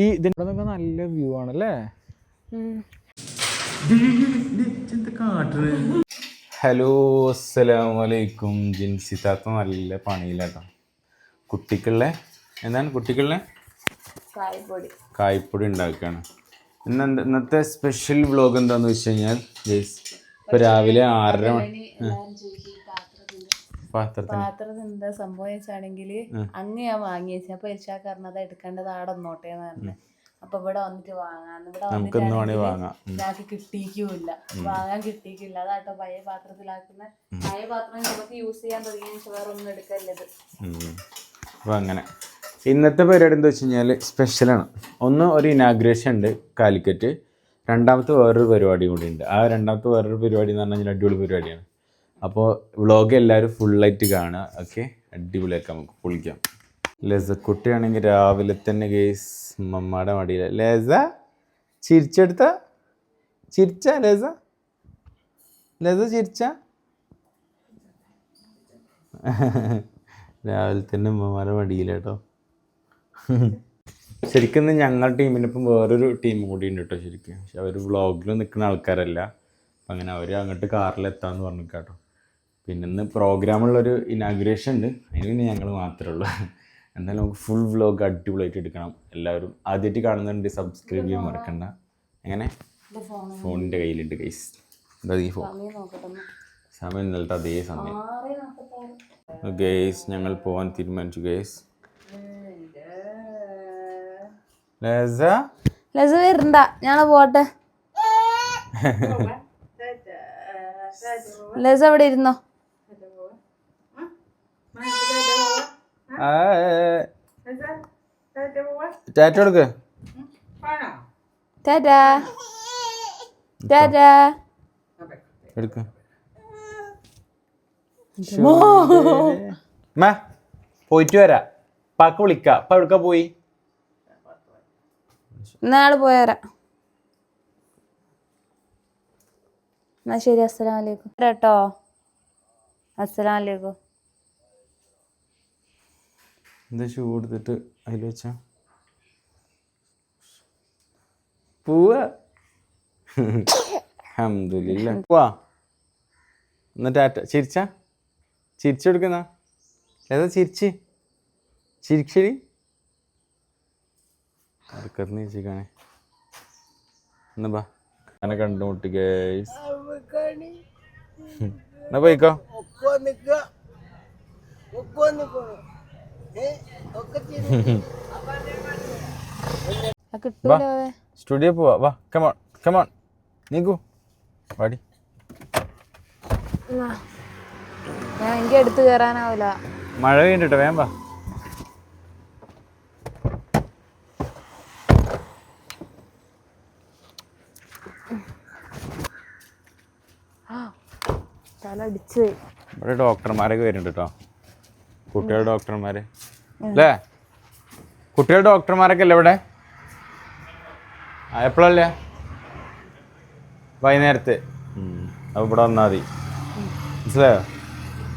ഈ നല്ല വ്യൂ ആണല്ലേ? ഹലോ അസ്സലാമലൈക്കും ജിൻസി താത്ത നല്ല പണിയിലാട്ടോ. കുട്ടിക്കുള്ള? എന്താണ് കുട്ടിക്കുള്ള? കായ്പൊടി കായ്പൊടി ഉണ്ടാക്കുകയാണ് ഇന്ന് ഇന്നത്തെ സ്പെഷ്യൽ വ്ലോഗ് എന്താന്ന് വെച്ച് കഴിഞ്ഞാൽ ഗൈസ് ഇപ്പൊ രാവിലെ ആറര മണി പാത്രത്തിന്. എന്താ സംഭവിച്ചാണെങ്കിൽ അങ്ങ് ഞാൻ വാങ്ങി അപ്പൊ ഇർഷാക്ക് പറഞ്ഞത് എടുക്കേണ്ടത് ആടെ നോട്ടേന്ന് പറഞ്ഞു. അപ്പൊ ഇവിടെ വന്നിട്ട് വാങ്ങാന്ന്. ഇവിടെ. ഇതാക്കി കിട്ടിയിക്കില്ല വാങ്ങാൻ കിട്ടിയിക്കില്ല. അതാട്ടോ പഴയ പാത്രത്തിലാക്കുന്ന പഴയ പാത്രം നമുക്ക് യൂസ് ചെയ്യാൻ തുടങ്ങിയ വേറെ ഒന്നും എടുക്കല്ലത് അപ്പൊ അങ്ങനെ. ഇന്നത്തെ പരിപാടി എന്താ വെച്ച് കഴിഞ്ഞാൽ സ്പെഷ്യലാണ് ഒന്ന് ഒരു ഇനാഗ്രേഷൻ ഉണ്ട് കാലിക്കറ്റ്. രണ്ടാമത്തെ വേറൊരു പരിപാടി കൂടി ഉണ്ട്. ആ രണ്ടാമത്തെ വേറൊരു പരിപാടി എന്ന് പറഞ്ഞാൽ അടിപൊളി പരിപാടിയാണ്. അപ്പോൾ വ്ളോഗ് എല്ലാവരും ഫുള്ളായിട്ട് കാണുക. ഓക്കെ അടിപൊളിയാക്കാം നമുക്ക്. പൊളിക്കാം ലസക്കുട്ടിയാണെങ്കിൽ രാവിലെ തന്നെ കേസ് മമ്മയുടെ മടിയില. ലേസ ചിരിച്ചെടുത്ത? ചിരിച്ച ലേസ? ലേസ ചിരിച്ച? രാവിലെ തന്നെ ഉമ്മമാരെ മടിയില്ല ശരിക്കും ഞങ്ങളുടെ ടീമിനൊപ്പം വേറൊരു ടീം കൂടി ഉണ്ട് കേട്ടോ ശരിക്കും. പക്ഷെ അവർ വ്ളോഗിൽ നിൽക്കുന്ന ആൾക്കാരല്ല. അപ്പം അങ്ങനെ അവർ അങ്ങോട്ട് കാറിൽ എത്താമെന്ന് പറഞ്ഞു കേട്ടോ പിന്നെ ഇന്ന് പ്രോഗ്രാമുള്ളൊരു ഇനാഗ്രേഷൻ ഉണ്ട് അതിന് പിന്നെ ഞങ്ങൾ മാത്രമേ ഉള്ളൂ. എന്നാലും നമുക്ക് ഫുൾ വ്ളോഗ് അടിപൊളിയായിട്ട് എടുക്കണം. എല്ലാവരും ആദ്യമായിട്ട് കാണുന്നുണ്ട് സബ്സ്ക്രൈബ് ചെയ്യാൻ മറക്കണ്ട. എങ്ങനെ? ഫോണിന്റെ കയ്യിലുണ്ട് ഗൈസ് എന്താ ഈ ഫോൺ സമയം ഇന്നലത്തെ അതേ സമയം. ഗേസ് ഞങ്ങൾ പോകാൻ തീരുമാനിച്ചു ഗേസ് ലേസ? ലസ വരണ്ട ഞാൻ പോട്ടെ. ലസ അവിടെ ഇരുന്നോ? ടാറ്റ കൊടുക്ക്. ടാറ്റാ. ടാറ്റാ. എടുക്ക്. മാ പോയിട്ട് വരാ. പാക്ക് വിളിക്ക. അപ്പൊ എവിടുക്ക പോയി? നാളെ പോയാരാ. എന്നാ ശരി അസ്സലാം വലൈക്കും കേട്ടോ അസ്സലാം വലൈക്കും എന്താ ഷൂ എടുത്തിട്ട് അതിൽ വെച്ച? പൂവ. അഹമ്മദില്ല പോവാ. എന്നിട്ട് ചിരിച്ചാ? ചിരിച്ച ചിരിച്ചെടുക്കുന്ന ഏതാ ചിരിച്ച്? ചിരിച്ചടി? അടുക്കത്ത് ചിരിക്കാണേ എന്നാ ബാ. അങ്ങനെ കണ്ടുമുട്ടി ഗേസ് എന്നാ പോയിക്കോ. സ്റ്റുഡിയോ പോവാ. വാ കമോൺ കമോൺ നീക്കൂ. പാടി ഞാൻ എനിക്ക് എടുത്തു കയറാനാവില്ല മഴ കഴിഞ്ഞിട്ടോ വേം. ഇവിടെ ഡോക്ടർമാരൊക്കെ വരുന്നുണ്ട് കേട്ടോ കുട്ടികളുടെ ഡോക്ടർമാര്. അല്ലേ? കുട്ടികളുടെ ഡോക്ടർമാരൊക്കെ അല്ലേ ഇവിടെ? എപ്പോഴല്ലേ വൈകുന്നേരത്ത്. അപ്പോൾ ഇവിടെ വന്നാൽ മതി. മനസ്സിലായോ?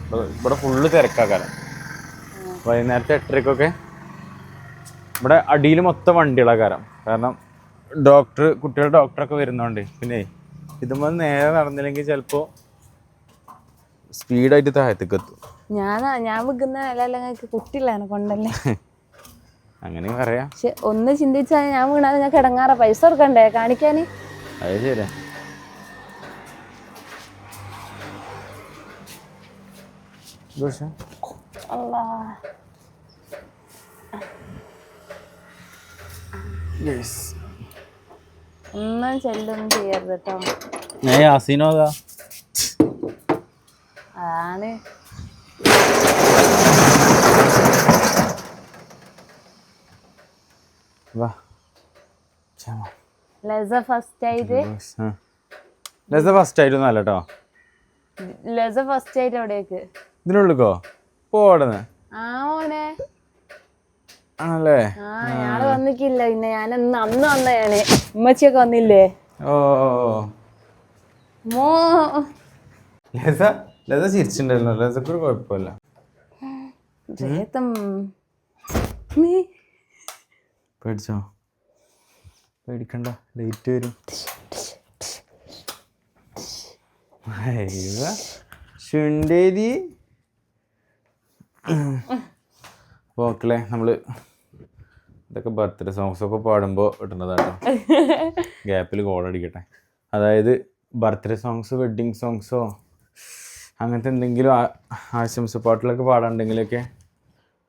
ഇവിടെ- ഇവിടെ ഫുള്ള് തിരക്കാക്കാരം. വൈകുന്നേരത്തെ എട്ടരക്കൊക്കെ ഇവിടെ അടിയിൽ മൊത്തം വണ്ടികളാക്കാരം കാരണം ഡോക്ടർ കുട്ടികളുടെ ഡോക്ടറൊക്കെ വരുന്നോണ്ട്. പിന്നെ ഇതുമ്പോൾ നേരെ നടന്നില്ലെങ്കിൽ ചിലപ്പോ സ്പീഡായിട്ട് താഴത്തേക്ക് എത്തും ഞാൻ ഞാൻ വിൽക്കുന്ന ഞങ്ങൾക്ക് കുട്ടികളാണ് കൊണ്ടല്ലേ? അങ്ങനെ പറയാം. പക്ഷെ ഒന്ന് ചിന്തിച്ചാൽ ഞാൻ വീണാൽ ഞാൻ കിടങ്ങാറ. പൈസ കൊടുക്കണ്ടേ? കാണിക്കാന്? അത് ശരി ഒന്നും ചെല്ലൊന്നും ചെയ്യരുത് കേട്ടോ ഞാൻ യാസീനോ അതാ അതാണ്. വാ. ചാമ ലസ ഫസ്റ്റ് ആയിട്ട്. ലസ ഫസ്റ്റ് ആയിട്ടൊന്നും അല്ല കേട്ടോ ലസ ഫസ്റ്റ് ആയിട്ട് അവിടേക്ക് ഇതിനുള്ളിക്കോ? പോടന്ന് ആ മോനെ. ആണല്ലേ? ആ ഞാൾ വന്നിക്കില്ല പിന്നെ ഞാൻ അന്ന് അന്ന് വന്നയാണ് ഉമ്മച്ചിയൊക്കെ വന്നില്ലേ? ഓ. മോ. ലത ലത ചിരിച്ചിട്ടുണ്ടല്ലോ ലതക്ക് ഒരു കുഴപ്പമില്ല. ജയത്തം. നീ. പേടിച്ചോ? പേടിക്കണ്ട. ലേറ്റ് വരും. ശുണ്ടേരി ഓക്കെ നമ്മൾ ഇതൊക്കെ ബർത്ത്ഡേ സോങ്സ് ഒക്കെ പാടുമ്പോൾ ഇടുന്നതാണ് ഗ്യാപ്പിൽ കോൾ അടിക്കട്ടെ. അതായത് ബർത്ത്ഡേ സോങ്സ് വെഡ്ഡിങ് സോങ്സോ അങ്ങനത്തെ എന്തെങ്കിലും ആശംസ പാട്ടിലൊക്കെ പാടാണ്ടെങ്കിലൊക്കെ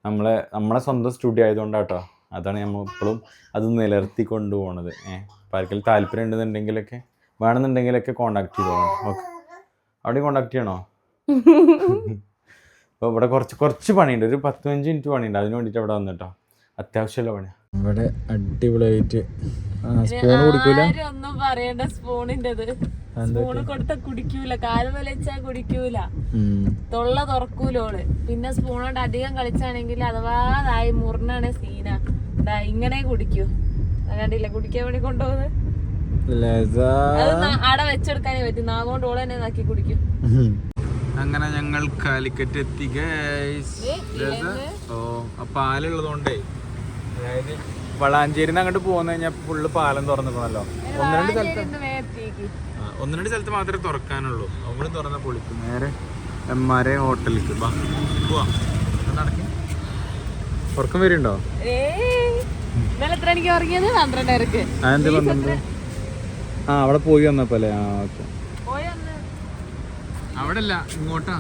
നമ്മളെ നമ്മളെ സ്വന്തം സ്റ്റുഡിയോ ആയതുകൊണ്ടാട്ടോ. അതാണ് നമ്മൾ ഇപ്പോഴും അത് നിലനിർത്തി കൊണ്ടുപോകണത് ഏഹ് അപ്പോൾ ആർക്കെങ്കിലും താല്പര്യം ഉണ്ടെന്നുണ്ടെങ്കിലൊക്കെ വേണമെന്നുണ്ടെങ്കിലൊക്കെ കോണ്ടാക്ട് ചെയ്തോളാം. ഓക്കെ. അവിടെ കോണ്ടാക്ട് ചെയ്യണോ? അപ്പോൾ ഇവിടെ കുറച്ച് കുറച്ച് പണിയുണ്ട്. ഒരു പത്ത് പതിനഞ്ച് മിനിറ്റ് പണിയുണ്ട്. അതിന് വേണ്ടിയിട്ട് അവിടെ വന്നിട്ടോ. അത്യാവശ്യമുള്ള പണിയാണ് ഇവിടെ അടിപൊളിയായിട്ട് സ്പൂൺ കുടിക്കൂല? ഒന്നും പറയണ്ട സ്പൂണിന്റെത് സ്പൂണ് കൊടുത്ത കുടിക്കൂല. കാൽ വലിച്ചാ കുടിക്കൂല. തൊള്ള തുറക്കൂലോൾ പിന്നെ സ്പൂണോണ്ട് അധികം കളിച്ചാണെങ്കിൽ അഥവാ ഇതായി മുറിനാണ് സീന. എന്താ ഇങ്ങനെ കുടിക്കൂ. അല്ലാണ്ടില്ല കണ്ടില്ല? കുടിക്കാൻ വേണ്ടി കൊണ്ടുപോകുന്നത്? അത് വെച്ചെടുക്കാനേ പറ്റും. നാഗോണ്ട് ഓളെ തന്നെ നാക്കി കുടിക്കും. അങ്ങനെ ഞങ്ങൾ കാലിക്കറ്റ് എത്തി ഗൈസ് ഓ ആ പാലുള്ളതുകൊണ്ടേ. അതായത് വളാഞ്ചേരിന്ന് അങ്ങോട്ട് പോകുന്ന കഴിഞ്ഞാൽ ഫുള്ള് പാലം തുറന്നിക്കണല്ലോ. ഒന്ന് രണ്ട് സ്ഥലത്ത് ഒന്ന് രണ്ട് സ്ഥലത്ത് മാത്രമേ തുറക്കാനുള്ളൂ. അവിടെ തുറന്ന പൊളിക്കും. നേരെ എം ആർ എ ഹോട്ടലിലേക്ക്. വാ പോവാ. നടക്കും ഉറക്കം വരുന്നുണ്ടോ അതെന്ത് പന്ത്രണ്ട്? ആ അവിടെ പോയി വന്നപ്പോലെ ആ ഓക്കെ. അവിടെ അല്ല ഇങ്ങോട്ടാ.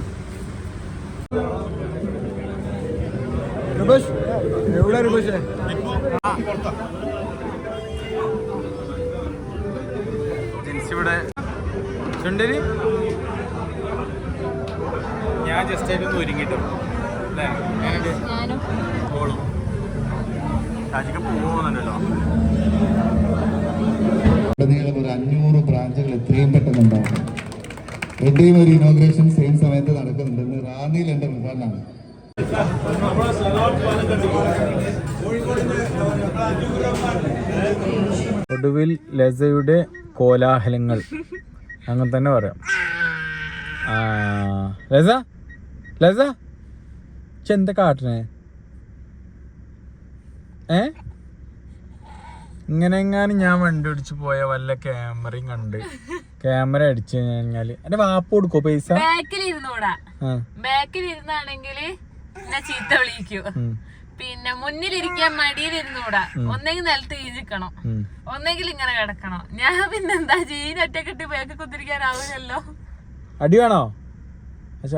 ഇവിടെ ചുണ്ടരി ഞാൻ ജസ്റ്റ് ആയിട്ട് ഒരുങ്ങിട്ടോ അല്ലേ? രാജിക്ക് പോകുന്നുണ്ടല്ലോ ഒരു അഞ്ഞൂറ് ബ്രാഞ്ചുകൾ എത്രയും പെട്ടെന്നുണ്ടാവും എന്റെയും ഒരു ഇനോഗ്രേഷൻ സെയിം സമയത്ത് നടക്കുന്നുണ്ട്. റാന്നിയിൽ എന്റെ റിസൾട്ടാണ് ഒടുവിൽ ലസയുടെ കോലാഹലങ്ങൾ. അങ്ങനെ തന്നെ പറയാം. ലസ? ലസ? ചെന്ത കാട്ടണേ? ഏ? ഇങ്ങനെ എങ്ങാനും ഞാൻ വണ്ടി ഓടിച്ച് പോയ വല്ല ക്യാമറയും കണ്ട് ക്യാമറ അടിച്ചു കഴിഞ്ഞാൽ. എന്റെ വാപ്പ് കൊടുക്കോ പൈസ? ബാക്കിൽ ഇരുന്നോടാ ബാക്കിൽ ഇരുന്നാണെങ്കിൽ എന്നെ ചീത്ത വിളിക്കൂ. പിന്നെ മുന്നിലിരിക്കാൻ മടിയിലിരുന്നൂടാ ഒന്നെങ്കിൽ നിലത്ത് ഈജിക്കണം. ഒന്നെങ്കിൽ ഇങ്ങനെ കിടക്കണം. ഞാൻ പിന്നെന്താ ജീൻ ഒറ്റക്കെട്ടി പേക്ക് കുത്തിരിക്കാനാവില്ലല്ലോ അടി വേണോ?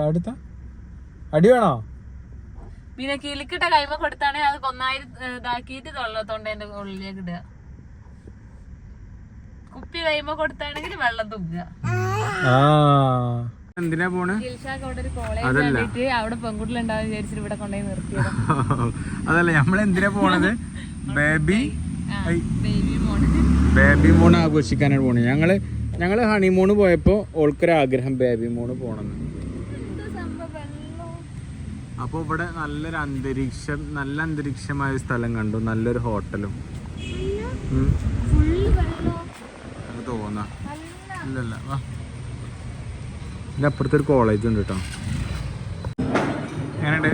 അടുത്ത. അടി വേണോ? പിന്നെ കിളിക്കിട്ട കൈമ കൊടുത്താണെങ്കിൽ അത് കൊന്നായി ഇതാക്കിയിട്ട് തൊള്ളത്തോണ്ട് എന്റെ ഉള്ളിലേക്ക് ഇടുക. കുപ്പി കൈമ കൊടുത്താണെങ്കിൽ വെള്ളം ആ. എന്തിനാ പോണ്? അതല്ല. അവിടെ പെൺകുട്ടികളുണ്ടാവും വിചാരിച്ചിട്ട് ഇവിടെ കൊണ്ടുപോയി നിർത്തിയത്. അതല്ല നമ്മൾ എന്തിനാ പോണത്? ബേബി? ബേബി മോൺ ആഘോഷിക്കാനാണ് പോണത്. ഞങ്ങൾ ഞങ്ങൾ ഹണിമൂണ് പോയപ്പോ ഓൾക്കൊരു ആഗ്രഹം ബേബി മോണ് പോണെന്ന്. അപ്പോൾ ഇവിടെ നല്ലൊരു അന്തരീക്ഷം നല്ല അന്തരീക്ഷമായ സ്ഥലം കണ്ടു. നല്ലൊരു ഹോട്ടലും. തോന്നാ. ഇല്ലല്ല വാ. ഇതിന്റെ അപ്പുറത്തൊരു കോളേജ് ഉണ്ട് കേട്ടോ എങ്ങനെയുണ്ട്?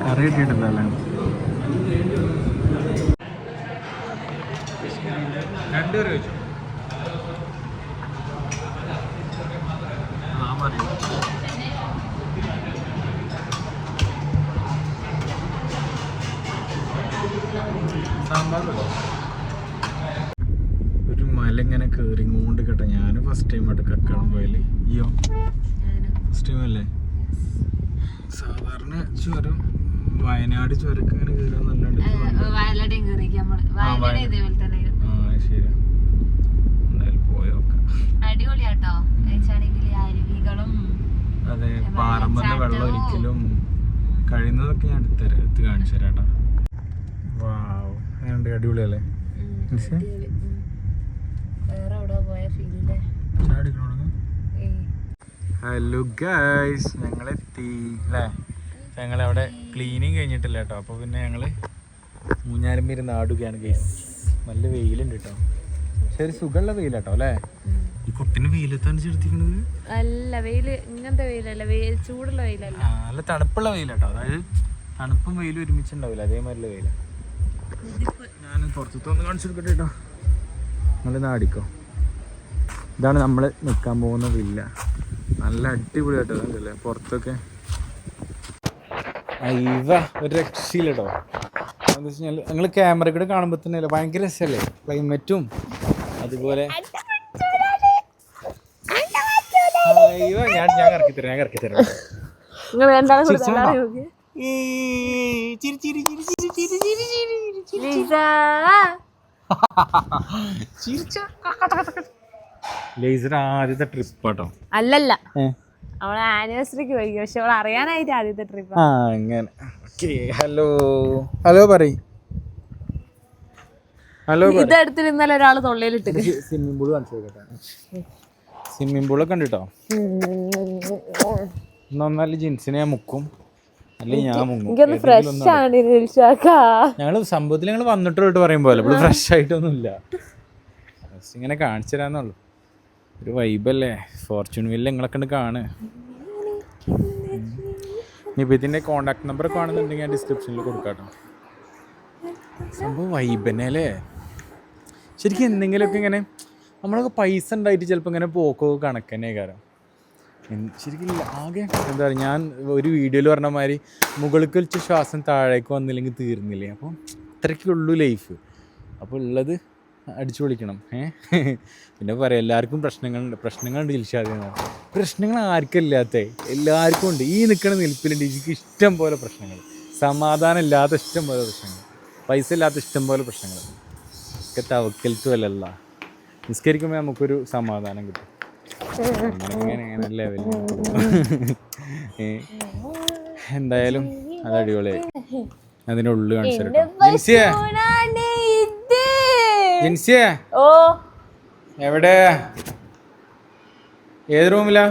കറി കിട്ടിയിട്ടുണ്ടല്ലേ രണ്ടുപേരും കഴിച്ചു ചുരം വയനാട് ചുരക്ക് ഇങ്ങനെ കയറാൻ നല്ലണ്ട് കയറിക്ക് നമ്മൾ. ഇതേപോലെ തന്നെ ആ ശരി എന്തായാലും പോയോക്കാം അടിപൊളിയാട്ടോ. അരുവികളും അതെ പാറമ്പന്ന വെള്ളം ഒരിക്കലും കഴിയുന്നതൊക്കെ ഞാൻ എടുത്ത് തരാം എടുത്ത് കാണിച്ചു തരാട്ടോ. വാവ് അങ്ങനെയുണ്ട് അടിപൊളിയല്ലേ? ഹലോ ഗൈസ് ഞങ്ങളെത്തി അല്ലേ? ഞങ്ങളവിടെ ക്ലീനിങ് കഴിഞ്ഞിട്ടില്ല കേട്ടോ അപ്പോൾ പിന്നെ ഞങ്ങൾ മൂഞ്ഞാലും പേര് നാടുകയാണ് ഗൈസ് നല്ല വെയിലുണ്ട് കേട്ടോ പക്ഷെ ഒരു സുഖമുള്ള വെയിലാട്ടോ അല്ലേ? ഈ കുട്ടിന് വെയിലത്താണ് ചെടുത്തിക്കണത് അല്ല വെയിൽ ഇങ്ങനത്തെ വെയിലല്ല വെയിൽ ചൂടുള്ള വെയിലല്ല. നല്ല തണുപ്പുള്ള വെയിലാട്ടോ. അതായത് തണുപ്പും വെയിലും ഒരുമിച്ചുണ്ടാവില്ല അതേമാതിരിയുള്ള വെയില. ഞാൻ പുറത്തൊന്ന് കാണിച്ചു കൊടുക്കട്ടെ കേട്ടോ നിങ്ങൾ നാടിക്കോ. ഇതാണ് നമ്മൾ നിൽക്കാൻ പോകുന്ന വില്ല. നല്ല അടിപൊളി കേട്ടോ അതല്ലേ പുറത്തൊക്കെ അയ്യവ ഒരു രക്ഷയില്ല കേട്ടോ എന്താ വെച്ച് കഴിഞ്ഞാൽ നിങ്ങൾ ക്യാമറ കൂടെ കാണുമ്പോൾ തന്നെ അല്ലേ ഭയങ്കര രസമല്ലേ ക്ലൈമറ്റും അതുപോലെ ഞാൻ ഞാൻ ഇറക്കി തരാം ഞാൻ ഇറക്കി തരാം. ലേസർ ആദ്യത്തെ ട്രിപ്പ് കേട്ടോ അല്ലല്ല അവളെ ആനിവേഴ്സറിക്ക് പോയി. പക്ഷെ അവൾ അറിയാനായിട്ട് ആദ്യത്തെ ട്രിപ്പ് ആ. അങ്ങനെ. ഓക്കെ ഹലോ ഹലോ പറയ്. ഹലോ ഇത് എടുത്തിട്ട് ഇന്നലെ ഒരാൾ തൊള്ളയിലിട്ട്. സ്വിമ്മിംഗ് പൂൾ കാണിച്ചു നോക്കട്ടെ സ്വിമ്മിംഗ് പൂളൊക്കെ ഉണ്ട് കേട്ടോ ജിൻസിനെ ഞാൻ മുക്കും. അല്ലെങ്കിൽ ഞാൻ മുങ്ങും. എനിക്കൊന്ന് ഫ്രഷ് ആണ് ഞങ്ങൾ സംഭവത്തിൽ ഞങ്ങൾ വന്നിട്ടുള്ളൂ പറയും പോലെ. ഇപ്പോൾ ഫ്രഷ് ആയിട്ടൊന്നുമില്ല. ഇങ്ങനെ കാണിച്ചു തരാന്നുള്ളൂ ഒരു വൈബല്ലേ ഫോർച്യൂൺ വില്ല നിങ്ങളൊക്കെ ഉണ്ട് കാണ്. ഇനിയിപ്പോൾ ഇതിന്റെ കോണ്ടാക്ട് നമ്പർ കാണുന്നുണ്ടെങ്കിൽ ഞാൻ ഡിസ്ക്രിപ്ഷനിൽ കൊടുക്കാട്ടോ സംഭവം വൈബന്നെ അല്ലേ? ശരിക്കും എന്തെങ്കിലുമൊക്കെ ഇങ്ങനെ നമ്മളൊക്കെ പൈസ ഉണ്ടായിട്ട് ചിലപ്പോൾ ഇങ്ങനെ പോക്കോ കണക്ക് തന്നെ കാരണം ശരിക്കും ആകെ എന്താ പറയുക ഞാൻ ഒരു വീഡിയോയിൽ പറഞ്ഞ മാതിരി മുകൾക്ക് വലിച്ച ശ്വാസം താഴേക്ക് വന്നില്ലെങ്കിൽ തീർന്നില്ലേ? അപ്പം അത്രയ്ക്കുള്ളൂ ലൈഫ് അപ്പോൾ ഉള്ളത് അടിച്ചു പൊളിക്കണം. ഏ? പിന്നെ പറയാം എല്ലാവർക്കും പ്രശ്നങ്ങളുണ്ട് പ്രശ്നങ്ങളുണ്ട് ചിൽഷാദി പ്രശ്നങ്ങൾ ആർക്കും ഇല്ലാത്ത. എല്ലാവർക്കും ഉണ്ട്. ഈ നിൽക്കുന്ന നിൽപ്പിലുണ്ട് എനിക്ക് ഇഷ്ടം പോലെ പ്രശ്നങ്ങൾ. സമാധാനം ഇല്ലാത്ത ഇഷ്ടം പോലെ പ്രശ്നങ്ങൾ. പൈസ ഇല്ലാത്ത ഇഷ്ടം പോലെ പ്രശ്നങ്ങൾ. ഒക്കെ തവക്കൽത്തും അല്ലല്ല. നിസ്കരിക്കുമ്പോൾ നമുക്കൊരു സമാധാനം കിട്ടും. അങ്ങനെ ലെവലിൽ ഏ, എന്തായാലും അത് അടിപൊളിയായി. അതിന്റെ ഉള്ളിൽ കാണിച്ചു ജിൻസിയെ? ഓ. എവിടെ? ഏത് റൂമിലാ?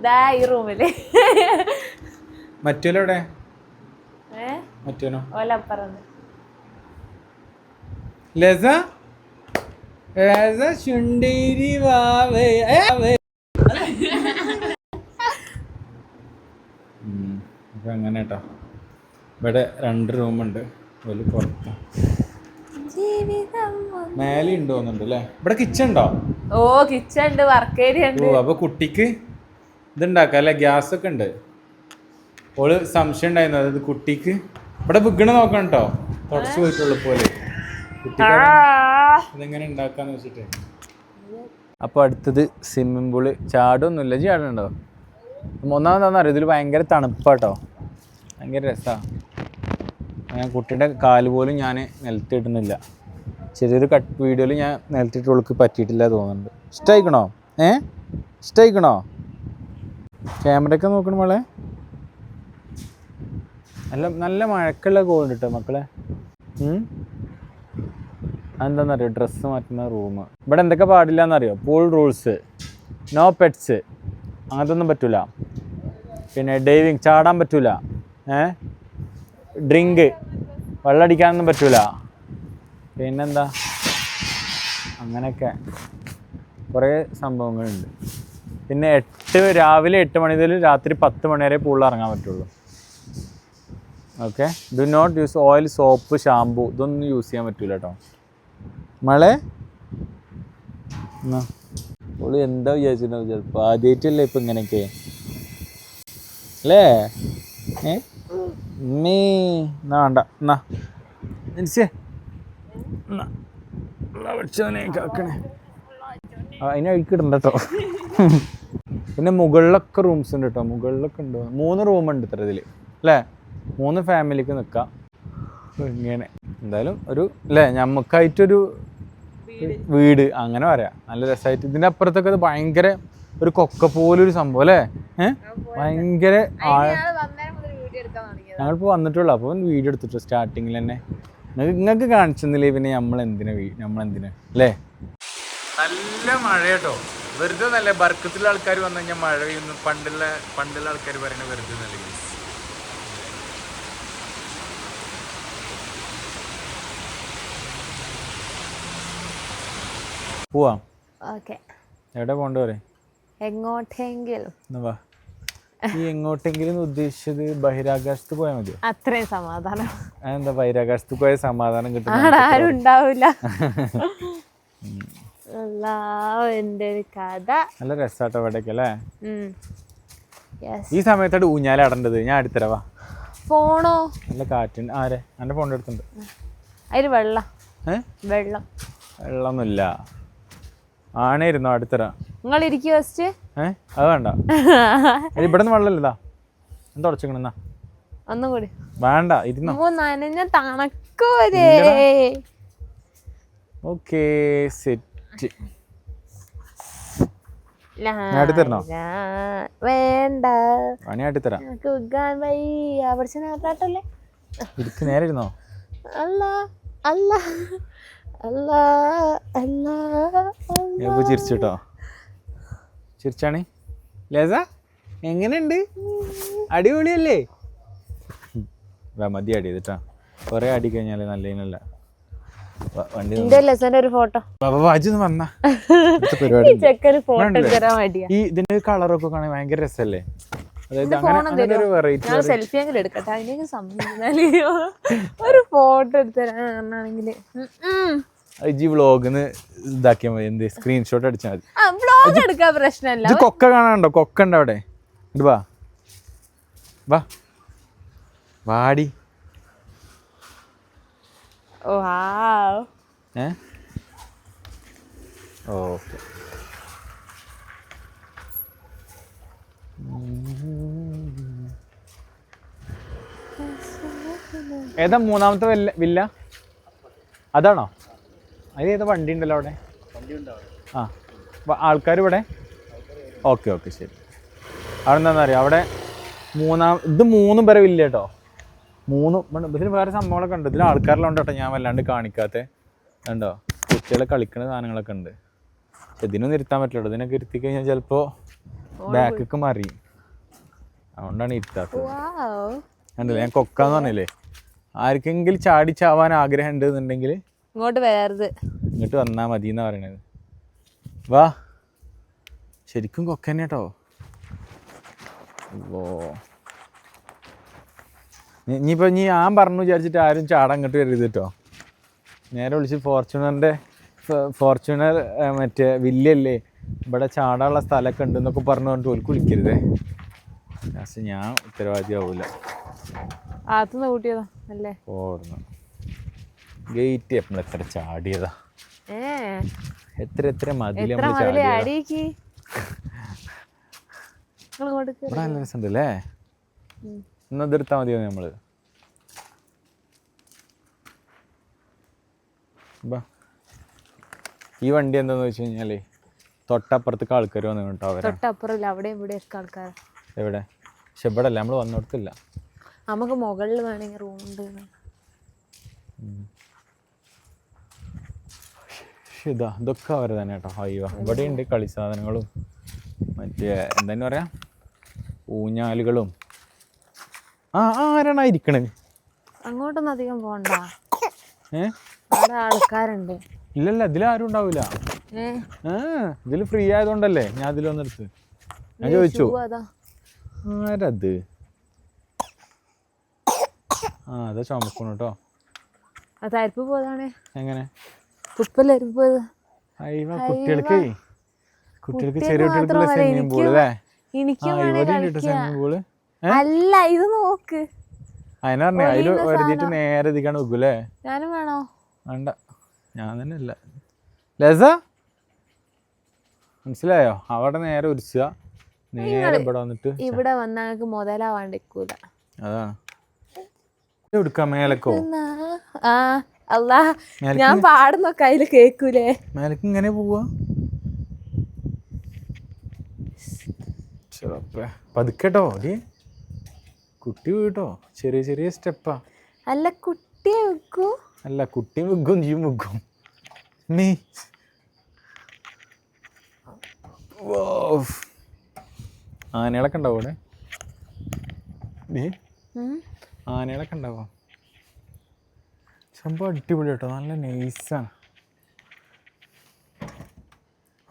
ദാ ഈ റൂമിൽ. മറ്റോലോ എവിടെ ഏ? മറ്റോനോ? ഓലപ്പറന്ന് ലസ? ലസ ചുണ്ടേരി വാവേ അങ്ങനെ കേട്ടോ ഇവിടെ രണ്ട് റൂമുണ്ട്. ഒരു പുറത്ത്. മേലെ ഉണ്ട് തോന്നുന്നുണ്ട് അല്ലേ ഇവിടെ കിച്ചൺ ഉണ്ടോ? ഓ കിച്ചൺ ഉണ്ട് വർക്ക് ഏരിയ ഉണ്ട്. ഓ അപ്പൊ കുട്ടിക്ക് ഇതുണ്ടാക്കാം അല്ലെ? ഗ്യാസ് ഒക്കെ ഉണ്ട്. ഓൾ സംശയം ഉണ്ടായിരുന്നു അതായത് കുട്ടിക്ക് ഇവിടെ വിഗണ നോക്കണം കേട്ടോ തുടച്ചു പോയിട്ടുള്ള പോലെ ഇതെങ്ങനെ ഉണ്ടാക്കാന്ന് വെച്ചിട്ട്. അപ്പൊ അടുത്തത് സ്വിമ്മിംഗ് പൂൾ ചാടൊന്നുമില്ല ചാടുന്നുണ്ടോ ഒന്നാമതാണെന്ന് അറിയാം ഇതിൽ ഭയങ്കര തണുപ്പാട്ടോ ഭയങ്കര രസമാണ് ഞാൻ കുട്ടിയുടെ കാൽ പോലും ഞാൻ നിലത്തിടുന്നില്ല ചെറിയൊരു കട്ട് വീഡിയോയിൽ ഞാൻ നിലത്തിട്ട് ഉൾക്ക് പറ്റിയിട്ടില്ല തോന്നുന്നുണ്ട്. ഇഷ്ടമായിക്കണോ ഏ? ഇഷ്ടമായിക്കണോ ക്യാമറയൊക്കെ നോക്കണം മോളെ. നല്ല നല്ല മഴക്കുള്ള കോളുണ്ട് കേട്ടോ മക്കളെ? അതെന്താണെന്നറിയോ ഡ്രസ്സ് മാറ്റുന്ന റൂം ഇവിടെ എന്തൊക്കെ പാടില്ല എന്നറിയോ പൂൾ റൂൾസ് നോ പെറ്റ്സ് അങ്ങനത്തെ ഒന്നും പറ്റൂല. പിന്നെ ഡൈവിങ് ചാടാൻ പറ്റൂല. ഏ? ഡ്രിങ്ക് വെള്ളമടിക്കാനൊന്നും പറ്റൂല. പിന്നെന്താ? അങ്ങനെയൊക്കെ. കുറേ സംഭവങ്ങളുണ്ട്. പിന്നെ എട്ട് രാവിലെ എട്ട് മണി മുതൽ രാത്രി പത്ത് മണി വരെ പൂളിൽ ഇറങ്ങാൻ പറ്റുള്ളൂ. Okay do not use oil soap shampoo ഇതൊന്നും യൂസ് ചെയ്യാൻ പറ്റൂല കേട്ടോ മളെ? ഓൾ എന്താ വിചാരിച്ചിട്ടുണ്ടാവും ചിലപ്പോൾ ആദ്യമായിട്ടല്ലേ ഇപ്പം ഇങ്ങനെയൊക്കെ? അല്ലേ? ഏ? മീ എന്നാ വേണ്ട എന്നാ എന്നാ പഠിച്ചവനെ കാക്കണേ ആ, അതിനെ അഴിക്കിടണ്ട കേട്ടോ പിന്നെ മുകളിലൊക്കെ റൂംസ് ഉണ്ട് കേട്ടോ മുകളിലൊക്കെ ഉണ്ട്. മൂന്ന് റൂമുണ്ട് ഇത്ര ഇതിൽ അല്ലേ മൂന്ന് ഫാമിലിക്ക് നിൽക്കാം ഇങ്ങനെ. എന്തായാലും ഒരു അല്ലേ ഞമ്മക്കായിട്ടൊരു വീട്. അങ്ങനെ പറയാം. നല്ല രസമായിട്ട് ഇതിന്റെ അപ്പുറത്തൊക്കെ ഇത് ഭയങ്കര ഒരു കൊക്ക പോലൊരു സംഭവം അല്ലേ ഏഹ് ഭയങ്കര ആഴ ഞങ്ങളിപ്പോൾ വന്നിട്ടുള്ളൂ. അപ്പോൾ വീഡിയോ എടുത്തിട്ട് സ്റ്റാർട്ടിങ്ങിൽ തന്നെ. നിങ്ങൾക്ക് കാണിച്ചെന്നില്ലേ പിന്നെ നമ്മൾ എന്തിനാ നമ്മൾ എന്തിനാ അല്ലേ? നല്ല മഴ കേട്ടോ വെറുതെ നല്ല ബർക്കത്തിലുള്ള ആൾക്കാർ വന്നു കഴിഞ്ഞാൽ മഴ പെയ്യുന്നു. പണ്ടുള്ള പണ്ടുള്ള ആൾക്കാർ പറയുന്നത് വെറുതെ നല്ല പോവാം. ഓക്കെ. എവിടെ പോകണ്ട എങ്ങോട്ടെങ്കിലും. വാ. ഈ എങ്ങോട്ടെങ്കിലും ഉദ്ദേശിച്ചത് ബഹിരാകാശത്ത് പോയാൽ മതിയോ? അത്രയും സമാധാനം. എന്താ ബഹിരാകാശത്ത് പോയ സമാധാനം കിട്ടും ആരും ഉണ്ടാവില്ല എന്റെ ഒരു കഥ. നല്ല രസാട്ടോ ഇവിടേക്ക് അല്ലേ? ഈ സമയത്തോട് ഊഞ്ഞാലടേണ്ടത് ഞാൻ അടുത്തരവാ ഫോണോ? നല്ല കാറ്റുണ്ട്. ആരെ? എന്റെ ഫോണിന്റെ അടുത്തുണ്ട്. അതിൽ വെള്ളം. വെള്ളം. വെള്ളമൊന്നുമില്ല. ഇരുന്നോ അടുത്തര. നിങ്ങൾ ഇരിക്കുക ഫസ്റ്റ് ഏഹ് അത് വേണ്ട. ഇവിടെ നിന്ന് വെള്ളമില്ലതാ എന്താ ഉടച്ചിക്കണെന്നാ ഒന്നും കൂടി. വേണ്ട ഇരുന്നോ. നനഞ്ഞ തണക്കോരേ ഓക്കേ സെറ്റ്. വേണ്ട. പണി നേരെ ഇരുന്നോ. അല്ല അല്ല അല്ല അല്ല ഞാൻ ചിരിച്ചിട്ടോ ചിരിച്ചാണ്? ലേസ? എങ്ങനെയുണ്ട്? അടിപൊളിയല്ലേ? വാ, മതി അടി ചെയ്തിട്ടാ കുറേ അടി കഴിഞ്ഞാൽ വണ്ടി എന്റെ ഒരു ഫോട്ടോ. വന്നാ. ഈ ഇതിന്റെ കളറൊക്കെ കാണാൻ ഭയങ്കര രസല്ലേ? അതായത് അങ്ങനെ അങ്ങനെ ഒരു വെറൈറ്റി ഞാൻ സെൽഫി എങ്കിലും എടുക്കട്ടെ. അതിനൊക്കെ സമ്മതിക്കുന്നാലെയോ ഒരു ഫോട്ടോ എടുത്ത് തരാനാണെങ്കിൽ ജി വ്ളോഗിന്ന് ഇതാക്കിയാൽ മതി. എന്ത്? സ്ക്രീൻഷോട്ട് അടിച്ചാൽ മതി. ബ്ലോഗ് എടുക്കാൻ പ്രശ്നമല്ല. ഇത് കൊക്ക കാണാനുണ്ടോ? കൊക്ക ഉണ്ട് അവിടെ? ഇത് വാ. വാ. വാടി. ഏ? ഓക്കെ. ഏതാ മൂന്നാമത്തെ വില്ല? അതാണോ? അത് ഏതാ വണ്ടി ഉണ്ടല്ലോ അവിടെ ആ. ആൾക്കാർ ഇവിടെ ഓക്കെ ഓക്കെ ശരി. അവിടെ എന്താണെന്നറിയാം അവിടെ മൂന്നാം ഇത് മൂന്നും പേരെ വില്ല കേട്ടോ. മൂന്ന് ഇതിന് വേറെ സംഭവങ്ങളൊക്കെ ഉണ്ട്. ഇതിൽ ആൾക്കാരെല്ലാം ഉണ്ട്? കേട്ടോ ഞാൻ വല്ലാണ്ട് കാണിക്കാത്ത. കണ്ടോ? കുട്ടികളെ കളിക്കുന്ന സാധനങ്ങളൊക്കെ ഉണ്ട്. പക്ഷെ ഇതിനൊന്നും ഇരുത്താൻ പറ്റില്ല ഇതിനൊക്കെ ഇരുത്തി കഴിഞ്ഞാൽ ചിലപ്പോൾ ബാക്കൊക്കെ മാറി അതുകൊണ്ടാണ് ഇരുത്താത്തത്. വാവ്. കണ്ടില്ലേ? ഞാൻ കൊക്കാന്ന് പറഞ്ഞില്ലേ? ആർക്കെങ്കിലും ചാടി ചാവാൻ ആഗ്രഹം ഉണ്ട് എന്നുണ്ടെങ്കിൽ ഇങ്ങോട്ട് വരരുത് ഇങ്ങോട്ട് വന്നാ മതി എന്നാ പറയണത്. വാ. ശരിക്കും കൊക്ക തന്നെ കേട്ടോ ഓ ഇനിയിപ്പോൾ ഇനി ഞാൻ പറഞ്ഞു വിചാരിച്ചിട്ട് ആരും ചാടാൻ ഇങ്ങോട്ട് വരരുത് കേട്ടോ നേരെ വിളിച്ച് ഫോർച്യൂണറിന്റെ ഫോർച്യൂണർ മറ്റേ വില്ലല്ലേ ഇവിടെ ചാടാനുള്ള സ്ഥലമൊക്കെ ഉണ്ടെന്നൊക്കെ പറഞ്ഞു പറഞ്ഞിട്ട് ഓൽക്ക് വിളിക്കരുതേ. ഞാൻ ഉത്തരവാദിയാവൂല. ഓടുന്നു ഗേറ്റ് എപ്പോഴും എത്ര ചാടിയതാ? എത്ര എത്ര മതിൽ നമ്മൾ മതിൽ ഇവിടെ നല്ല രസമുണ്ടല്ലേ? ഇതെടുത്താൽ മതിയോ നമ്മൾ. ഈ വണ്ടി എന്താന്ന് വെച്ച് കഴിഞ്ഞാലേ തൊട്ടപ്പുറത്തേക്ക് ആൾക്കാർ വന്നു കേട്ടോ തൊട്ടപ്പുറമില്ല അവിടെയും ഇവിടെ ആൾക്കാർ എവിടെ? പക്ഷെ ഇവിടെ അല്ല നമ്മൾ വന്നിടത്തില്ല. നമുക്ക് മുകളിൽ വേണമെങ്കിൽ റൂം ഉണ്ട് പക്ഷെ ഇതാ ഇതൊക്കെ അവർ തന്നെ കേട്ടോ അയ്യോ ഇവിടെ ഉണ്ട് കളി സാധനങ്ങളും. മറ്റേ എന്താന്ന് പറയാ? ഊഞ്ഞാലുകളും. ആ ആരാണ് ഇരിക്കണത് അങ്ങോട്ടൊന്നും അധികം പോണ്ട. ആൾക്കാരുണ്ട്. ഇല്ലല്ല ഇതിലാരും ഉണ്ടാവില്ല ഇതിൽ ഇതിൽ ഫ്രീ ആയതുകൊണ്ടല്ലേ ഞാൻ അതിൽ വന്നെടുത്ത് ഞാൻ ചോദിച്ചു. ആരത്? ആ അതാ ചുമക്കണു കേട്ടോ അതായിരിക്കും പോയതാണേ. എങ്ങനെ? അയ്യ കുട്ടികൾക്ക്. കുട്ടികൾക്ക് കുട്ടികൾക്ക് ചെറിയ കുട്ടികൾക്കുള്ള മാത്രമല്ല, സ്വിമ്മിങ് പൂൾ അല്ലേ? എനിക്ക് പൂൾ അല്ല ഇത് നോക്ക്. അതിനെ പറഞ്ഞു നേരെ ഇതിക്കാണ് വെക്കൂലേ ഞാനും വേണോ? വേണ്ട. ഞാൻ തന്നെ അല്ല ലസ? മനസ്സിലായോ? അവിടെ നേരെ ഉരിച്ചുക നേരെ ഇവിടെ വന്നിട്ട് ഇവിടെ വന്ന ഞങ്ങൾക്ക് മുതലാവാണ്ടിക്കൂല അതാണ്. എടുക്കാം മേലക്കോ? ആ അല്ലാ ഞാൻ പാടുന്നൊക്കെ അതിൽ കേക്കൂലേ? മേലക്ക് ഇങ്ങനെ പോവാ. പതുക്കെട്ടോ കുട്ടി വീട്ടോ? ചെറിയ ചെറിയ സ്റ്റെപ്പാ അല്ല കുട്ടിയെ വെക്കൂ അല്ല കുട്ടി വിഗും ജീ മുക്കും നീ. വൗ. ആനകളൊക്കെ ഉണ്ടാവും അവിടെ? നീ. ആനകളൊക്കെ ഉണ്ടാവോ? സംഭവം അടിപൊളി കേട്ടോ. നല്ല നൈസാണ്.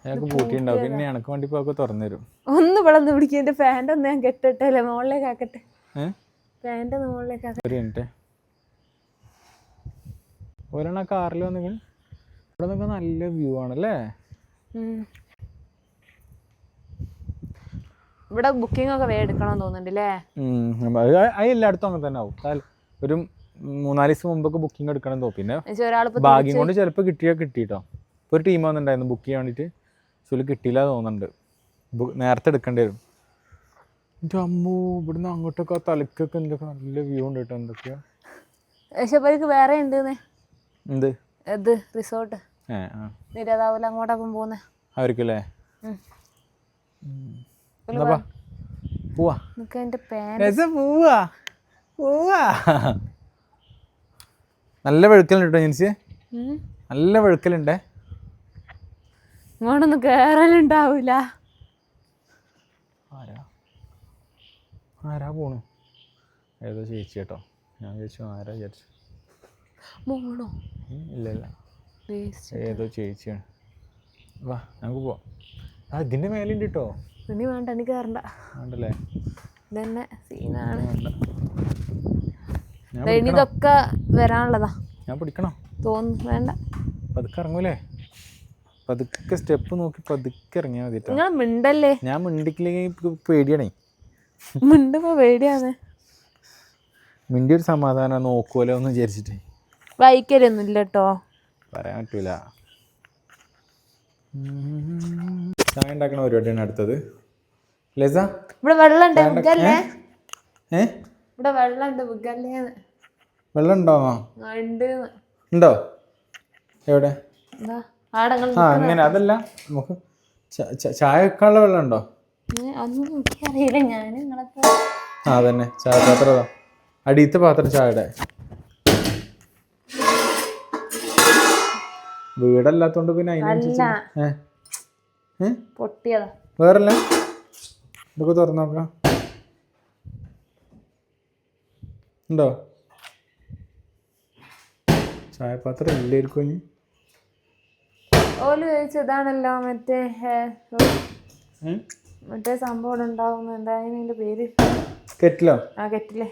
അയാൾക്ക് പൂട്ടിണ്ടാവും പിന്നെ എനക്ക് വേണ്ടി ഇപ്പൊ തുറന്നു തരും ഒന്ന് വിളന്ന് പിടിക്കും. എന്റെ പാന്റ് ഒന്ന് ഞാൻ കെട്ടിട്ടെ അല്ലേ മുകളിലേക്ക് ആക്കട്ടെ പാന്റ് ഒന്ന് മുകളിലേക്ക് ആക്കട്ടെ. ഒരു മിനിറ്റ്. ഒരെണ്ണ കാറിൽ വന്നെങ്കിൽ ഇവിടെ നിന്നൊക്കെ നല്ല വ്യൂ ആണല്ലേ? ഇവിടെ ബുക്കിംഗ് ഒക്കെ വേ എടുക്കണം തോന്നുന്നുണ്ട് അല്ലേ അത് എല്ലായിടത്തും അങ്ങനെ തന്നെ ആവും. ഒരു മൂന്നാൽ ദിവസം മുമ്പൊക്കെ ബുക്കിംഗ് എടുക്കണം തോന്നും പിന്നെ ഭാഗ്യം കൊണ്ട് ചിലപ്പോൾ കിട്ടിയോ കിട്ടിട്ടോ. ഇപ്പോൾ ഒരു ടീം വന്നിട്ടുണ്ടായിരുന്നു ബുക്ക് ചെയ്യാൻ വേണ്ടിയിട്ട് സുലി കിട്ടിയില്ല തോന്നുന്നുണ്ട്. നേരത്തെ എടുക്കേണ്ടി വരും. എന്റെ അമ്മൂ ഇവിടുന്ന് അങ്ങോട്ടൊക്കെ ആ തലക്കൊക്കെ എന്തൊക്കെ നല്ല വ്യൂ ഉണ്ട് കേട്ടോ എന്തൊക്കെയാ? യശപ്പരിക്ക് വേറെ ഉണ്ട് എന്ത്? ഇത് റിസോർട്ട് നിരതാവൂല അങ്ങോട്ടപ്പം പോകുന്നേ അവർക്കല്ലേ പോവാ. പോവാ. പോവാ. നല്ല വെഴുക്കലുണ്ട് കേട്ടോ ജെൻസി നല്ല വെഴുക്കലുണ്ടേ ഇങ്ങോട്ടൊന്നും കേറലുണ്ടാവൂല. ആരാ? ആരാ പോണു? ഏതോ ചേച്ചി കേട്ടോ. ഞാൻ ചോദിച്ചു ആരാ വിചാരിച്ചു. മോണോ ഇല്ല ഏതോ ചേച്ചിയാണ്. വാ നമുക്ക് പോവാം. ആ ഇതിന്റെ മേലുണ്ട് കേട്ടോ ഇനി വേണ്ട എനിക്ക് കയറണ്ട വേണ്ടല്ലേ? ഇതന്നെ സീനാണ്. വേണ്ട. ഇനി ഇതൊക്കെ വരാനുള്ളതാ. ഞാൻ പിടിക്കണോ? തോന്നുന്നു. വേണ്ട. പതുക്കെ ഇറങ്ങൂലേ? പതുക്കെ സ്റ്റെപ്പ് നോക്കി പതുക്കെ ഇറങ്ങിയാൽ മതി നിങ്ങൾ മിണ്ടല്ലേ? ഞാൻ മിണ്ടിക്കില്ലെങ്കിൽ പേടിയാണേ. മിണ്ടുമ്പോ പേടിയാണ്. മിണ്ടി ഒരു സമാധാനം നോക്കുമല്ലോ എന്ന് വിചാരിച്ചിട്ടേ. വായിക്കലൊന്നും ഇല്ല കേട്ടോ പറയാൻ പറ്റൂല. ചായ ഉണ്ടാക്കണ പരിപാടിയാണ് അടുത്തത്. ലസ? ഇവിടെ വെള്ളം ഉണ്ട് ഏ? ഇവിടെ വെള്ളം ഉണ്ട് വെള്ളം ഉണ്ടോ. ഉണ്ട്? എവിടെ? ആ അങ്ങനെ അതല്ല. നമുക്ക് ചായ വെക്കാനുള്ള വെള്ളം ഉണ്ടോ ആ തന്നെ ചായ പാത്രം അടിയത്തെ പാത്രം ചായയുടെ. വീടല്ലാത്തോണ്ട് പിന്നെ അതിനനുസരിച്ച് വേറല്ല? ഇതൊക്കെ തുറന്നു നോക്കാം. ഉണ്ടോ? ചായപാത്രം ഇല്ലായിരിക്കും ഓൽ ചോദിച്ചു ഇതാണല്ലോ മറ്റേ? മറ്റേ സംഭവം ഉണ്ടാവുന്നു. എന്തായാലും ഇതിന്റെ പേര്? കെറ്റിലോ? ആ കെറ്റില്ലേ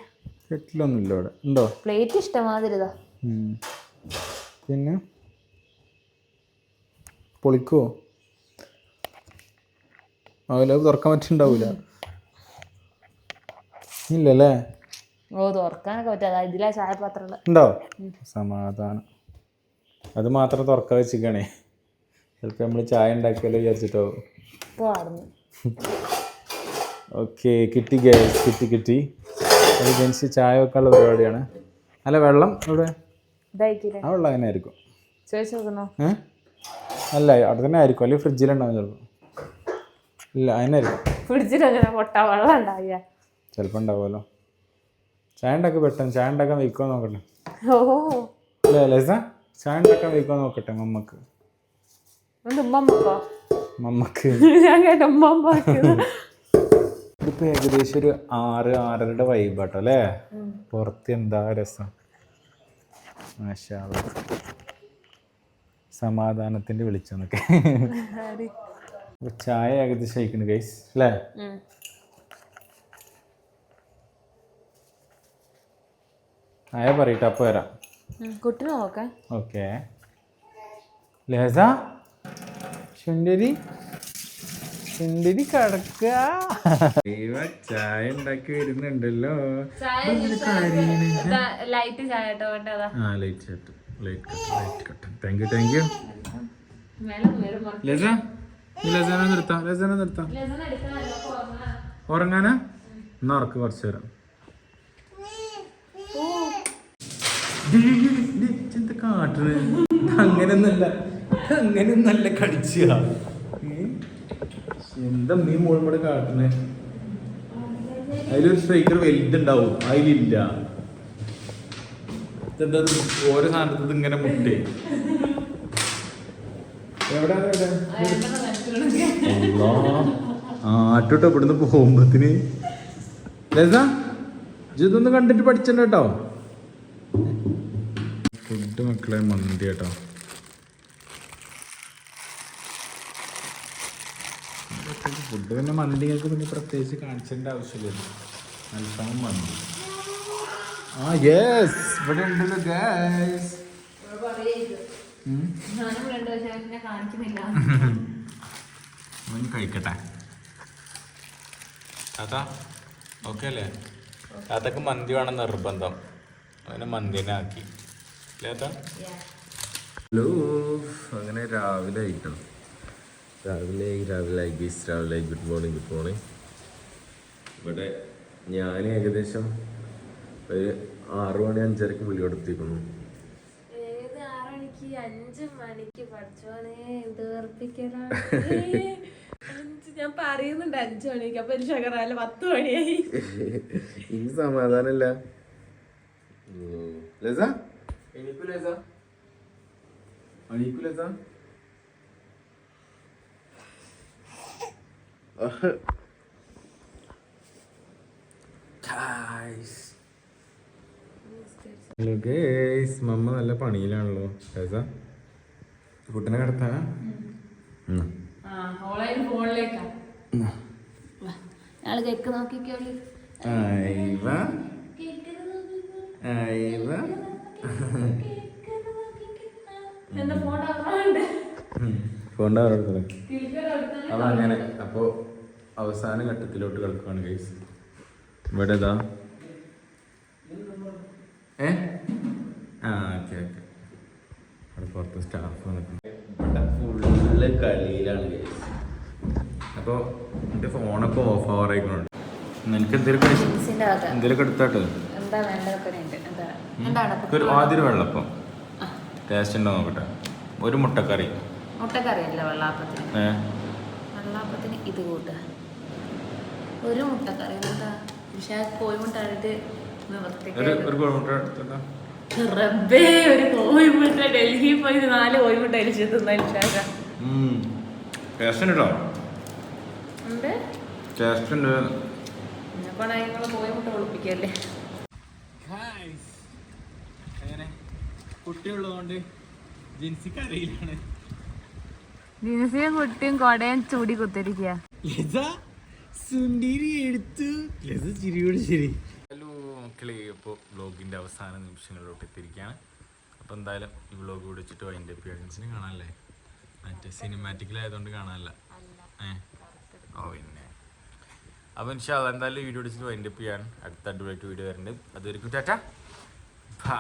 കെറ്റിലൊന്നും ഇല്ല ഇവിടെ. ഉണ്ടോ? പ്ലേറ്റ് ഇഷ്ടമാതിരിതാ പിന്നെ? പൊളിക്കുവോ? അതിൽ തുറക്കാൻ പറ്റുണ്ടാവൂല ഇല്ലല്ലേ? ഓ തുറക്കാനൊക്കെ പറ്റാ. ഇതിലാ ചായപാത്രം ഉള്ളത് ഉണ്ടോ സമാധാനം. അത് മാത്രം തുറക്ക വെച്ചിക്കണേ ചിലപ്പോൾ നമ്മൾ ചായ ഉണ്ടാക്കിയാലും വിചാരിച്ചിട്ടോ. ഓക്കെ കിട്ടി ഗ്യാസ് കിട്ടി കിട്ടി. അത് ജനിച്ച് ചായ വെക്കാനുള്ള പരിപാടിയാണ്. അല്ല വെള്ളം ഇവിടെ ആ വെള്ളം അങ്ങനെ ആയിരിക്കും. അല്ല അവിടെ തന്നെ ആയിരിക്കും. അല്ലെങ്കിൽ ഫ്രിഡ്ജിലുണ്ടാവും ചിലപ്പോൾ ഇല്ല അതിനായിരിക്കും. ഫ്രിഡ്ജിൽ അങ്ങനെ പൊട്ടാ വെള്ളം ചിലപ്പോൾ ഉണ്ടാവുമല്ലോ. ചായ ഉണ്ടാക്കി പെട്ടെന്ന് ചാണ്ടൊക്കെ ഉണ്ടാക്കാൻ നോക്കട്ടെ. ഓ. അല്ലേ ലസ? ചാണ്ടൊക്കെ ഉണ്ടാക്കാൻ നോക്കട്ടെ മമ്മക്ക്. മമ്മക്ക്. ഞാൻ കേട്ട ഇതിപ്പോൾ ഏകദേശം ഒരു ആറ് ആറരയുടെ വൈബ് കേട്ടോ അല്ലേ പുറത്ത് എന്താ രസം? സമാധാനത്തിന്റെ വിളിച്ചോന്നൊക്കെ ചായ ഏകദേശം കഴിക്കുന്നു ഗൈസ് അല്ലേ? ചായ പറയട്ടെ അപ്പോൾ വരാം. കുട്ടിനെ നോക്കാം. ഓക്കെ. ലേസ ചുണ്ടരി ചുണ്ടരി കടക്ക ചായ ഉണ്ടാക്കി വരുന്നുണ്ടല്ലോ. ലൈറ്റ് ചായ ആ light cut light cut light cut thank you thank you മേലെ വരുമ്പോ ലസ ഈ ലസനെ നിർത്താം ലസനെ നിർത്താം. ഉറങ്ങാനാ? എന്നാ ഉറക്ക് കുറച്ച് നേരം. എന്താ കാട്ടണ്? അങ്ങനെയൊന്നല്ല അങ്ങനെയൊന്നല്ല കളിച്ച. എന്താ നീ മോളിവിടെ കാട്ടണേ? അതിലൊരു സ്ട്രൈക്കർ വലുതുണ്ടാവും. അതിലില്ല. ഓരോ സാധനത്തിൽ ഇങ്ങനെ മുട്ടേ. ആട്ടോട്ടോ ഇവിടുന്ന് പോകുമ്പത്തിന്. ഇതൊന്ന് കണ്ടിട്ട് പഠിച്ചിട്ടുണ്ട് കേട്ടോ ഫുഡ് മക്കളെ മന്തി കേട്ടോ. ഫുഡ് പിന്നെ മന്തികൾക്ക് പിന്നെ പ്രത്യേകിച്ച് കാണിച്ചതിന്റെ ആവശ്യമില്ല. അൽഫാം മന്തി. ആ യെസ് ഇവിടെ ഉണ്ടല്ലോ ഒന്ന് കഴിക്കട്ടെ. താത്ത ഓക്കെ അല്ലേ? താത്തക്ക് മന്തി വേണം നിർബന്ധം. അങ്ങനെ മന്തിനെ ആക്കി. അല്ലേ ഹലോ അങ്ങനെ രാവിലെ ആയിട്ടോ. രാവിലെ ആയി രാവിലെ ആയി ഗീസ് രാവിലെ ആയി. ഗുഡ് മോർണിംഗ് ഗുഡ് മോർണിംഗ് ഇവിടെ ഞാൻ ഏകദേശം ഒരു ആറു മണി അഞ്ചരക്ക് വിളി കൊടുത്തിരിക്കുന്നു ഏത് ആറ് മണിക്ക്? അഞ്ചു മണിക്ക് പഠിച്ചോനെ ഞാൻ പറയുന്നുണ്ട് അഞ്ചു മണിക്ക്. അപ്പൊ ഒരു ശകറാൽ പത്ത് മണിയായി. ഈ സമാധാനല്ല ലസ? എണീക്കു ലസ എണീക്കു ലസ ഹലോ ഗേസ് മമ്മ നല്ല പണിയിലാണല്ലോ. ഗൈസ കുട്ടനെ കിടത്താനാ? ഞങ്ങൾ കേക്ക് നോക്കിക്കോളി. ഫോണിന്റെ അവരുടെ അപ്പൊ അങ്ങനെ. അപ്പോ അവസാന ഘട്ടത്തിലോട്ട് കിടക്കുകയാണ് ഗൈസ് ഇവിടെ ഇതാ. ഏ? ആ ഓക്കെ ഓക്കെ അവിടെ പുറത്ത് സ്റ്റാഫ് ഇവിടെ ഫുള്ള് കളിയിലാണ് ഗൈസ് അപ്പോൾ എന്റെ ഫോണൊക്കെ ഓഫ് ആവാറായിക്കൊണ്ട് നിനക്ക് എന്തെങ്കിലും എന്തെങ്കിലും എടുത്താട്ടോ? എന്താ വേണ്ടതൊക്കെ ഒരു ആദ്യം വെള്ളപ്പം. ടേസ്റ്റ് ഉണ്ടോ നോക്കട്ടെ. ഒരു മുട്ടക്കറി. മുട്ടക്കറിയല്ല വെള്ളാപ്പത്തിന്? ഏ? വെള്ളാപ്പത്തിന് ഇത് കൂട്ടുക ഒരു മുട്ടക്കറി. എന്താ പക്ഷെ കോഴിമുട്ട ഒരു ഒരു കോഴിമുട്ട എടുത്തിട്ടാ. റബ്ബേ ഒരു കോഴിമുട്ട. ഡൽഹിയിൽ പോയി നാല് കോഴിമുട്ട അരിച്ചു തിന്നാലും ടേസ്റ്റ് ഉണ്ട്? കേട്ടോ ടേസ്റ്റ് ഉണ്ട്. കോഴിമുട്ട ഒളിപ്പിക്കല്ലേ അങ്ങനെ കുട്ടിയുള്ളതുകൊണ്ട് ജിൻസിക്ക് അറിയില്ലാണ് ജിൻസിയും കുട്ടിയും കൊടയും ചൂടി കുത്തിരിക്കുക ലത സുന്ദരി എടുത്തു. ലത ചിരിയോട് ശരി ഹലോ മക്കളെ ഇപ്പോൾ ബ്ലോഗിന്റെ അവസാന നിമിഷങ്ങളിലോട്ട് എത്തിയിരിക്കുകയാണ് അപ്പോൾ എന്തായാലും ഈ വ്ളോഗ് വിളിച്ചിട്ട് അതിന്റെ പേരൻസിന് കാണാനല്ലേ മറ്റേ സിനിമാറ്റിക്കലായതുകൊണ്ട് കാണാനല്ല. ഏ? ഓ പിന്നെ. അപ്പോൾ ഇൻഷാ അല്ലാ എന്തായാലും വീഡിയോ അടിച്ചിട്ട് വൈൻഡപ്പ് ചെയ്യാൻ അടുത്ത അടിപൊളിയായിട്ട് വീഡിയോ വരുന്നുണ്ട് അതുവരെക്കും ടാറ്റ. ബൈ